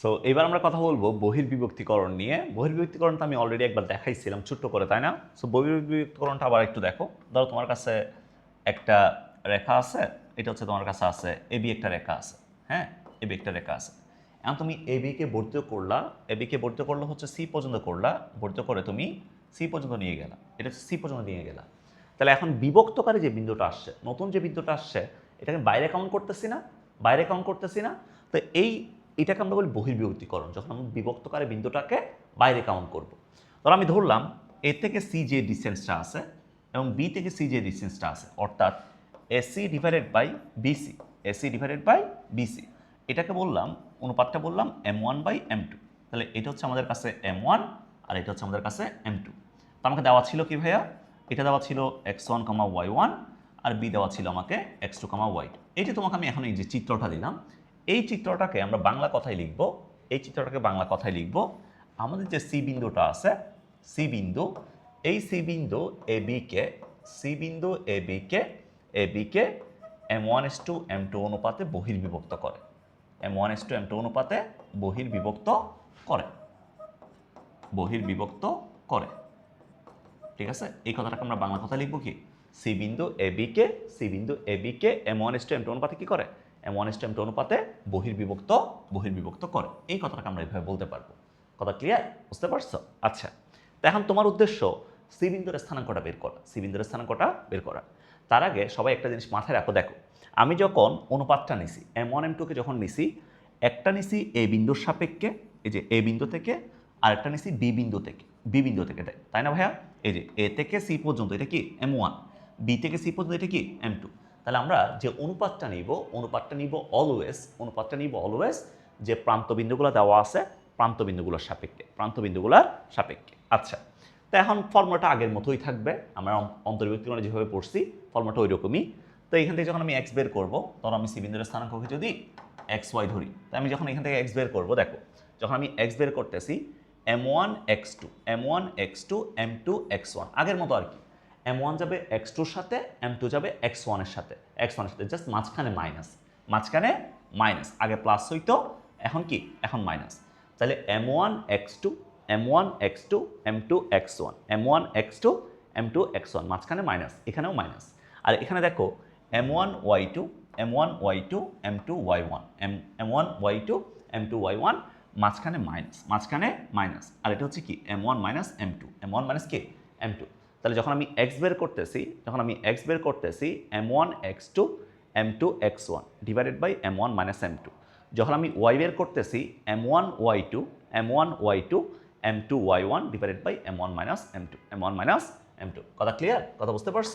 So এবার আমরা কথা বলব বহির্বিভক্তিকরণ নিয়ে। বহির্বিভক্তিকরণটা আমি অলরেডি একবার দেখাইছিলাম, ছোট্ট করে, তাই না? সো বহির্বিভক্তিকরণটা আবার একটু দেখো। ধরো তোমার কাছে একটা রেখা আছে, এটা হচ্ছে তোমার কাছে আছে এবি একটা রেখা আছে হ্যাঁ? এবি একটা রেখা আছে। এখন তুমি এবিকে বর্ধিত করলা এবিকে বর্ধিত করলে হচ্ছে সি পর্যন্ত করলা বর্ধিত করে তুমি সি পর্যন্ত নিয়ে গেলা। এটা হচ্ছে সি পর্যন্ত নিয়ে গেলা। তাহলে এখন বিভক্তকারী যে বিন্দুটা আসছে, নতুন যে বিন্দুটা আসছে, এটাকে বাইরে কাউন্ট করতেছি না? বাইরে কাউন্ট করতেছি না? তো এই এটাকে আমরা বলি বহির্বিভক্তিকরণ যখন আমরা বিভক্তকারী বিন্দুটাকে বাইরে কাউন্ট করব। ধর আমি ধরলাম এ থেকে সি যে ডিসটেন্সটা আছে এবং বি থেকে সি যে ডিসটেন্সটা আছে, অর্থাৎ AC divided by BC AC divided by BC এটাকে বললাম, অনুপাতটা বললাম M one by M two তাহলে এটা হচ্ছে আমাদের কাছে এম ওয়ান আর এটা হচ্ছে আমাদের কাছে এম টু তো আমাকে দেওয়া ছিল কি ভাইয়া? এটা দেওয়া ছিল X one comma Y one আর বি দেওয়া ছিল আমাকে এক্স টু কমা ওয়াই এই যে তোমাকে আমি এখন এই যে চিত্রটা দিলাম এই চিত্রটাকে আমরা বাংলা কথায় লিখব, এই চিত্রটাকে বাংলা কথায় লিখব। আমাদের যে সি বিন্দুটা আছে, সি বিন্দু, এই সি বিন্দু এ বিকে সি বিন্দু এ বিকে A bike M one is to M two অনুপাতে বহির্বিভক্ত করে। M one is to M two অনুপাতে বহির্বিভক্ত করে। বহির্বিভক্ত করে। ঠিক আছে? এই কথাটাকে আমরা বাংলা কথা লিখব কি? সি বিন্দু এ বিকে সি বিন্দু A bike M one is to M two অনুপাতে কি করে? ওয়ান এস টু অনুপাতে বহির্বিভক্ত বহির্বিভক্ত করে। এই কথাটাকে আমরা এইভাবে বলতে পারব। কথা ক্লিয়ার বুঝতে পারছ? আচ্ছা। তো এখন তোমার উদ্দেশ্য সি বিন্দুর স্থানাঙ্কটা বের করা। সি বিন্দুর স্থানাঙ্কটা বের করা। তার আগে সবাই একটা জিনিস মাথায় রাখো, দেখো। আমি যখন অনুপাতটা নিছি এম ওয়ান এম টুকে যখন নিছি, একটা নিছি এ বিন্দুর সাপেক্ষে, এই যে এ বিন্দু থেকে, আর একটা নিছি বি বিন্দু থেকে। বি বিন্দু থেকে, তাই না ভাইয়া? এই যে এ থেকে সি পর্যন্ত, এটা কি? এম ওয়ান বি থেকে সি পর্যন্ত, এটা কি? এম টু তাহলে আমরা যে অনুপাতটা নিব অনুপাতটা নিব অলওয়েজ অনুপাতটা নিব অলওয়েজ যে প্রান্তবিন্দুগুলো দেওয়া আছে প্রান্তবিন্দুগুলোর সাপেক্ষে প্রান্তবিন্দুগুলোর সাপেক্ষে। আচ্ছা তো এখন ফর্মুলাটা আগের মতোই থাকবে, আমরা অন- অন্তর্ভুক্তিকরণে যেভাবে পড়ছি, ফর্মুলাটা ওই রকমই তো এখান থেকে যখন আমি এক্স বের করব তখন আমি সি বিন্দুর স্থানাঙ্ককে যদি এক্স ওয়াই ধরি, তো আমি যখন এখান থেকে এক্স বের করব, দেখো, যখন আমি এক্স বের করতেছি M one X two M one X two M two X one আগের মতো আর কি। এম ওয়ান যাবে এক্স টুর সাথে এম টু যাবে এক্স ওয়ানের সাথে। এক্স ওয়ানের সাথে জাস্ট মাঝখানে মাইনাস মাঝখানে মাইনাস আগে প্লাস হইতো, এখন কি? এখন মাইনাস তাহলে M one X two M one X two M two X one M one X two M two X one মাঝখানে মাইনাস এখানেও মাইনাস আর এখানে দেখো M one Y two M one Y two M two Y one M M one Y two M two Y one মাঝখানে minus মাঝখানে minus আর এটা হচ্ছে কি? M one minus M two M one minus কে? M two তাহলে যখন আমি x বের করতেছি, যখন আমি এক্স বের করতেছি M one X two M two X one divided by M one minus M two যখন আমি ওয়াই বের করতেছি M one Y two M one Y two M two Y one divided by M one minus M two M one minus M two কথা clear কথা বুঝতে পারছ?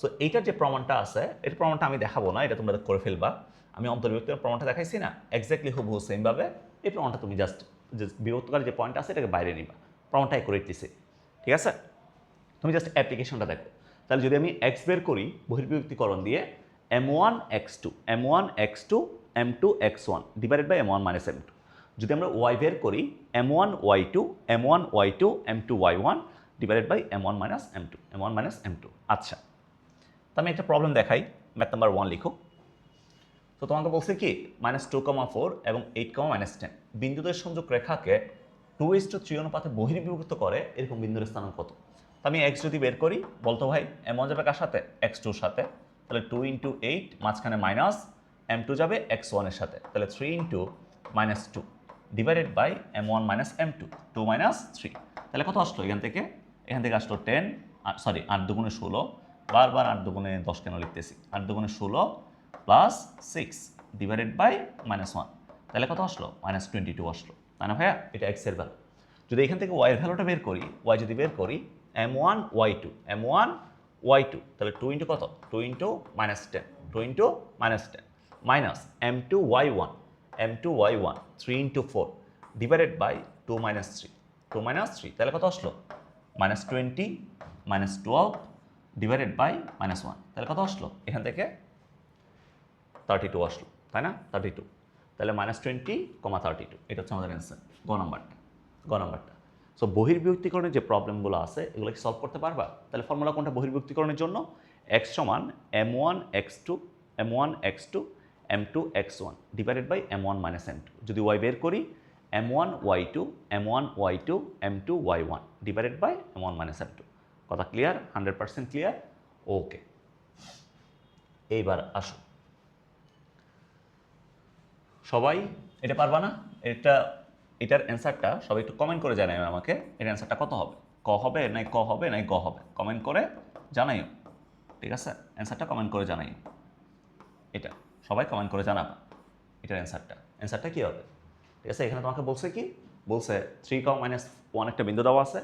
So এইটার যে প্রমাণটা আছে, এর প্রমাণটা আমি দেখাবো না, এটা তোমরা করে ফেলবা। আমি অন্তর্ভুক্তির প্রমাণটা দেখাইছি না এক্স্যাক্টলি হুবহু সেমভাবে এই প্রমাণটা তুমি জাস্ট যে বিভক্তকারী যে পয়েন্ট আছে, এটাকে বাইরে নিবা। প্রমাণটা অ্যাকুরেটলি ঠিক আছে? তুমি জাস্ট অ্যাপ্লিকেশনটা দেখো। তাহলে যদি আমি এক্স বের করি, বহির্বিভক্তিকরণ দিয়ে M one X two M one X two M two X one divided by M one minus M two যদি আমরা ওয়াই বের করি M one Y two M one Y two M two Y one divided by M one minus M two M one minus M two আচ্ছা তো আমি একটা problem দেখাই math number one লিখো। তো তোমাকে বলছে কি মাইনাস টু কমা ফোর এবং এইট কমা মাইনাস টেন বিন্দুদের সংযোগ রেখাকে টু ইস টু থ্রি অনুপাতে বহির্বিভক্ত করে, এরকম বিন্দুর স্থানাঙ্ক কত? তো আমি এক্স যদি বের করি, বলতো ভাই এম ওয়ান যাবে কার সাথে? এক্স টুর সাথে। তাহলে টু ইন্টু এইট মাঝখানে মাইনাস এম টু যাবে এক্স ওয়ানের সাথে। তাহলে three into minus two divided by M one minus M two two minus three তাহলে কত আসলো এখান থেকে? এখান থেকে আসলো টেন সরি আট দুগুণে ষোলো। বারবার আট দুগুণে দশ কেন লিখতেছি? আট দুগুণে ষোলো plus six divided by minus one তাহলে কত আসলো? মাইনাস টোয়েন্টি টু আসলো। তাই না ভাইয়া? এটা এক্সের ভ্যালু যদি এখান থেকে ওয়াইয়ের ভ্যালুটা বের করি ওয়াই যদি বের করি m one y two m one y two তাহলে টু ইন্টু কত? Two into minus ten two into minus ten minus m two y one m two y one three into four divided by two minus three two minus three তাহলে কত আসলো? Minus twenty minus twelve divided by minus one তাহলে কত আসলো? এখান থেকে thirty two আসলো, তাই না? থার্টি টু তাহলে minus twenty comma thirty two এটা হচ্ছে আমাদের অ্যান্সার গ নাম্বারটা গ নাম্বারটা সো বহির্বিভক্তিকরণের যে প্রবলেমগুলো আছে, এগুলো কি সলভ করতে পারবা? তাহলে ফর্মুলা কোনটা? বহির্বিভক্তিকরণের জন্য এক্স সমান m one x two m one x two m two x one divided by m one minus m two যদি ওয়াই বের করি m one y two m one y two m two y one divided by m one minus m two কথা clear hundred percent clear okay এইবার আসো। সবাই, এটা পারবা না? এটা এটার অ্যান্সারটা সবাই একটু কমেন্ট করে জানাই আমাকে, এর অ্যান্সারটা কত হবে? ক হবে, নাই ক হবে, নাই গ হবে? কমেন্ট করে জানাইও, ঠিক আছে? অ্যান্সারটা কমেন্ট করে জানাইও। এটা, সবাই কমেন্ট করে জানাবা, এটার অ্যান্সারটা। অ্যান্সারটা কী হবে? ঠিক আছে, এখানে তোমাকে বলছে কি? বলছে থ্রি কম মাইনাস ওয়ান একটা বিন্দু দেওয়া আছে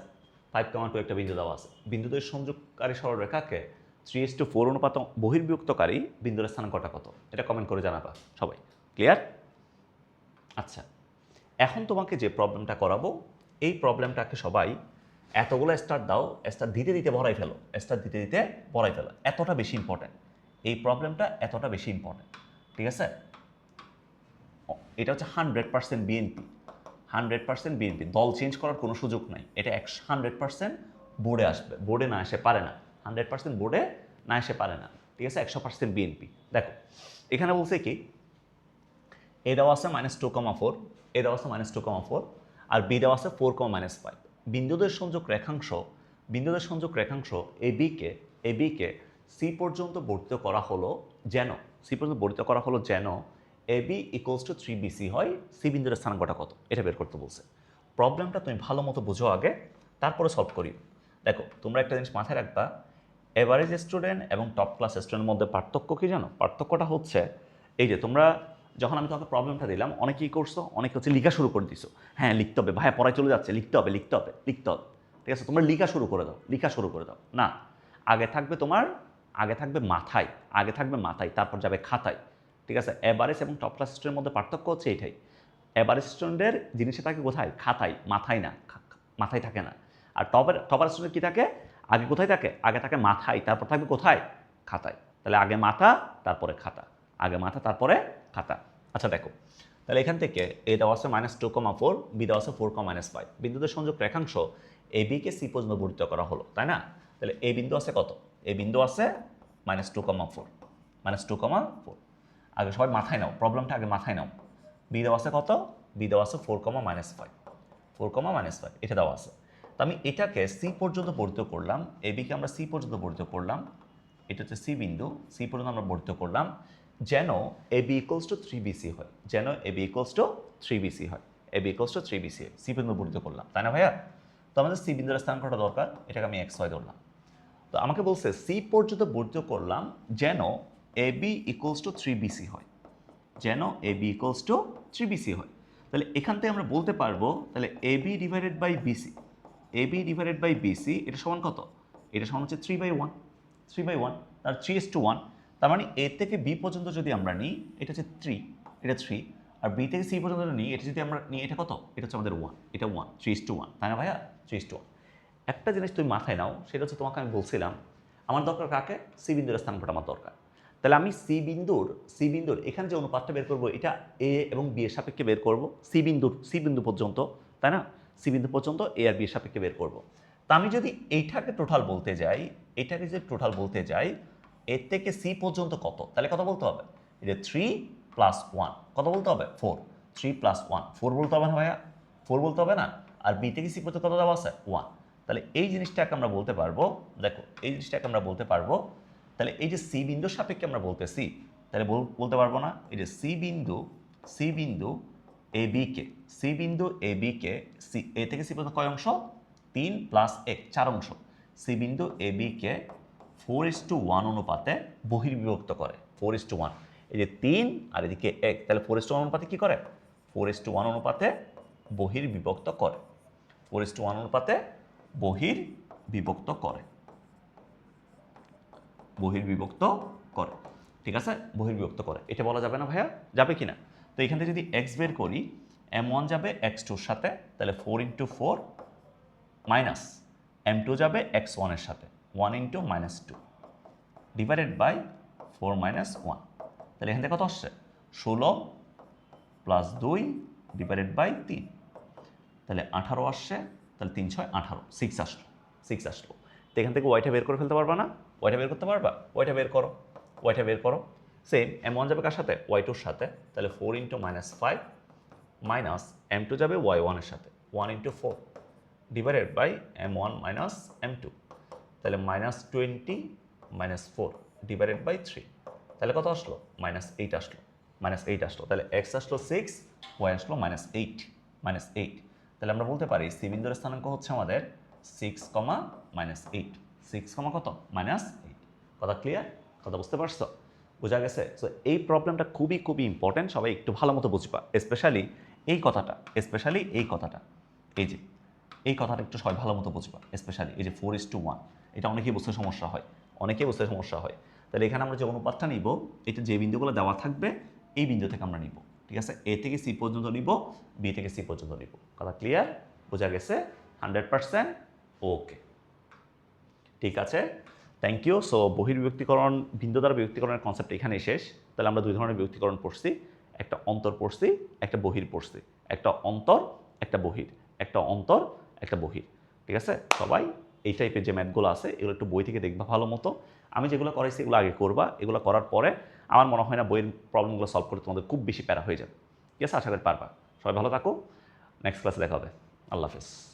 ফাইভ কমা টু একটা বিন্দু দেওয়া আছে। বিন্দুদের সংযোগকারী সরলরেখাকে থ্রি এস টু ফোর অনুপাত বহির্বিভক্তকারী বিন্দুর স্থানাঙ্কটা কত এটা কমেন্ট করে জানাবা, সবাই। ক্লিয়ার আচ্ছা। এখন তোমাকে যে প্রবলেমটা করাবো, এই প্রবলেমটাকে সবাই এতগুলো স্টার দাও স্টার দিতে দিতে ভরাই ফেলো স্টার দিতে দিতে ভরাই ফেলো। এতটা বেশি ইম্পর্ট্যান্ট এই প্রবলেমটা এতটা বেশি ইম্পর্ট্যান্ট ঠিক আছে? এটা হচ্ছে hundred percent BNP hundred percent BNP দল চেঞ্জ করার কোনো সুযোগ নাই। এটা একশো হান্ড্রেড পার্সেন্ট বোর্ডে আসবে। বোর্ডে না এসে পারে না। হান্ড্রেড পার্সেন্ট বোর্ডে না এসে পারে না। ঠিক আছে? একশো পার্সেন্ট বিএনপি দেখো, এখানে বলছে কি এ দেওয়া আছে minus two comma four A দেওয়া আছে মাইনাস টু কমা ফোর আর বি দেওয়া আছে ফোর কমা মাইনাস ফাইভ বিন্দুদের সংযোগ রেখাংশ, বিন্দুদের সংযোগ রেখাংশ এ বিকে এ বিকে সি পর্যন্ত বর্ধিত করা হলো যেন সি পর্যন্ত বর্ধিত করা হলো যেন A B equals to three BC হয় সি বিন্দুর স্থানাঙ্কটা কত? এটা বের করতে বলছে। প্রবলেমটা তুমি ভালো মতো বুঝো আগে, তারপরে সলভ করি। দেখো, তোমরা একটা জিনিস মাথায় রাখবা এভারেজ স্টুডেন্ট এবং টপ ক্লাস স্টুডেন্টের মধ্যে পার্থক্য কি জানো? পার্থক্যটা হচ্ছে, এই যে তোমরা যখন আমি তোমাকে প্রবলেমটা দিলাম অনেকেই করছ? অনেকে হচ্ছে লিখা শুরু করে দিছো। হ্যাঁ লিখতে হবে। ভাইয়া, পড়ায় চলে যাচ্ছে। লিখতে হবে লিখতে হবে লিখতে হবে। ঠিক আছে? তোমরা লিখা শুরু করে দাও, লিখা শুরু করে দাও। না, আগে থাকবে তোমার, আগে থাকবে মাথায়, আগে থাকবে মাথায়, তারপর যাবে খাতায়। ঠিক আছে? এভারেস্ট এবং টপ ক্লাস স্টুডেন্টের মধ্যে পার্থক্য হচ্ছে এইটাই এভারেজ স্টুডেন্টের জিনিসে থাকে কোথায়? খাতায়, মাথায় না মাথায় থাকে না। আর টপের টপার স্টুডেন্ট কী থাকে? আগে কোথায় থাকে? আগে থাকে মাথায়, তারপর থাকবে কোথায়? খাতায়। তাহলে আগে মাথা, তারপরে খাতা। আগে মাথা, তারপরে খাতা। আচ্ছা দেখো। তাহলে এখান থেকে এ দেওয়া আছে minus two comma four, B দেওয়া আছে ফোর কমা মাইনাস ফাইভ। বিন্দুদের সংযোগ রেখাংশ এ বিকে সি পর্যন্ত বর্ধিত করা হলো, তাই না? তাহলে এ বিন্দু আছে কত? এ বিন্দু আছে minus two comma four, minus two comma four. আগে সবাই মাথায় নাও, প্রবলেমটা আগে মাথায় নাও। বি দেওয়া আছে কত? বি দেওয়া আছে four comma minus five. Four comma minus five, এটা দেওয়া আছে। তো আমি এটাকে সি পর্যন্ত বর্ধিত করলাম, এ বিকে আমরা সি পর্যন্ত বর্ধিত করলাম, এটা হচ্ছে সি বিন্দু, সি পর্যন্ত আমরা বর্ধিত করলাম। যেন A B equals to three BC হয়। যেন A B equals to three BC হয়। A B equals to three BC C পর্যন্ত বর্ধিত করলাম। তাই না ভাইয়া? তো আমাদের সি বিন্দুর স্থান করা দরকার। এটাকে আমি এক্স ওয়াই ধরলাম। তো আমাকে বলছে সি পর্যন্ত বর্ধিত করলাম যেন A B equals to three BC হয়। যেন A B equals to three BC হয়। তাহলে এখান থেকে আমরা বলতে পারব, তাহলে A B divided by BC A B divided by BC এটা সমান কত? এটা সমান হচ্ছে three by one three by one তার থ্রি এস টু ওয়ান তার মানে এ থেকে বি পর্যন্ত যদি আমরা নিই, এটা হচ্ছে থ্রি এটা থ্রি আর বি থেকে সি পর্যন্ত নিই, এটা যদি আমরা নিই, এটা কত? এটা হচ্ছে আমাদের ওয়ান এটা one three is to one তাই না ভাইয়া? থ্রি ইস টু ওয়ান একটা জিনিস তুমি মাথায় নাও, সেটা হচ্ছে তোমাকে আমি বলছিলাম, আমার দরকার কাকে? সি বিন্দুর স্থানাঙ্কটা আমার দরকার। তাহলে আমি সি বিন্দুর সি বিন্দুর এখানে যে অনুপাতটা বের করব, এটা এ এবং বি এর সাপেক্ষে বের করব সি বিন্দুর সি বিন্দু পর্যন্ত, তাই না? সি বিন্দু পর্যন্ত এ আর বি এর সাপেক্ষে বের করব। তা আমি যদি এইটাকে টোটাল বলতে যাই, এটাকে যে টোটাল বলতে যাই এর থেকে সি পর্যন্ত কত? তাহলে কত বলতে হবে? এটা থ্রি প্লাস ওয়ান কত বলতে হবে? Four three plus one four বলতে হবে না ভাইয়া? ফোর বলতে হবে না? আর বি থেকে সি পর্যন্ত কত দেওয়া আছে? ওয়ান তাহলে এই জিনিসটাকে আমরা বলতে পারব, দেখো, এই জিনিসটাকে আমরা বলতে পারব, তাহলে এই যে সি বিন্দুর সাপেক্ষে আমরা বলতেছি তাহলে বল- বলতে পারব না? এই যে সি বিন্দু সি বিন্দু এ বিকে সি বিন্দু এ বিকে সি এ থেকে সি পর্যন্ত কয় অংশ? তিন প্লাস এক, চার অংশ। সি বিন্দু এ বিকে ফোর ইস টু ওয়ান অনুপাতে বহির্বিভক্ত করে, ফোর ইস টু ওয়ান। এই যে তিন আর এদিকে এক, তাহলে ফোর ইস টু ওয়ান অনুপাতে কী করে? ফোর ইস টু ওয়ান অনুপাতে বহির্বিভক্ত করে, ফোর ইস টু ওয়ান অনুপাতে বহির বিভক্ত করে, বহির্বিভক্ত করে। ঠিক আছে? বহির্বিভক্ত করে। এটা বলা যাবে না ভাইয়া? যাবে কি না? তো এখান থেকে যদি এক্স বের করি, এম ওয়ান যাবে এক্স টুর সাথে, তাহলে four into four minus m two যাবে এক্স ওয়ানের সাথে। One into minus two divided by four minus one তাহলে এখান থেকে কত আসছে? ষোলো প্লাস দুই ডিভাইডেড বাই তিন। তাহলে আঠারো আসছে, তাহলে তিন ছয় আঠারো। সিক্স আসলো সিক্স আসলো। তো এখান থেকে ওয়াইটা বের করে ফেলতে পারবা না? ওয়াইটা বের করতে পারবা? ওয়াইটা বের করো ওয়াইটা বের করো। সেম এম ওয়ান যাবে কার সাথে? ওয়াই টুর সাথে। তাহলে four into minus five minus m two যাবে ওয়াই ওয়ানের সাথে। One into four divided by m one minus m two তাহলে minus twenty minus four divided by three তাহলে কত আসলো? মাইনাস এইট আসলো। মাইনাস এইট আসলো। তাহলে এক্স আসলো সিক্স ওয়াই আসলো মাইনাস এইট মাইনাস এইট তাহলে আমরা বলতে পারি সি বিন্দুর স্থানাঙ্ক হচ্ছে আমাদের six comma minus eight six comma কত? মাইনাস এইট কথা ক্লিয়ার কথা বুঝতে পারছ? বোঝা গেছে? সো এই প্রবলেমটা খুবই খুবই ইম্পর্ট্যান্ট সবাই একটু ভালো মতো বুঝবা স্পেশালি এই কথাটা স্পেশালি এই কথাটা। এই যে, এই কথাটা একটু সবাই ভালো মতো বুঝবা স্পেশালি এই যে ফোর ইস টু ওয়ান এটা অনেকেই বুঝতে সমস্যা হয়। অনেকেই বুঝতে সমস্যা হয়। তাহলে এখানে আমরা যে অনুপাতটা নিব, এটা যে বিন্দুগুলো দেওয়া থাকবে, এই বিন্দু থেকে আমরা নিব। ঠিক আছে? এ থেকে সি পর্যন্ত নিব, বি থেকে সি পর্যন্ত নিব। কথা ক্লিয়ার বোঝা গেছে? হান্ড্রেড পার্সেন্ট ওকে ঠিক আছে? থ্যাংক ইউ সো বহির্বিভক্তিকরণ, বিন্দু দ্বারা বিভক্তিকরণের কনসেপ্ট এখানেই শেষ। তাহলে আমরা দুই ধরনের বিভক্তিকরণ পড়ছি। একটা অন্তর পড়ছি, একটা বহির পড়ছি। একটা অন্তর, একটা বহির। একটা অন্তর, একটা বহির। ঠিক আছে? সবাই এই টাইপের যে ম্যাথগুলো আছে, এগুলো একটু বই থেকে দেখবা ভালো মতো। আমি যেগুলো করাইছি, এগুলো আগে করবা। এগুলো করার পরে আমার মনে হয় না বইয়ের প্রবলেমগুলো সলভ করতে তোমাদের খুব বেশি প্যারা হয়ে যাবে। ঠিক আছে আশা করি পারবা। সবাই ভালো থাকো। নেক্সট ক্লাসে দেখা হবে। আল্লাহ হাফেজ।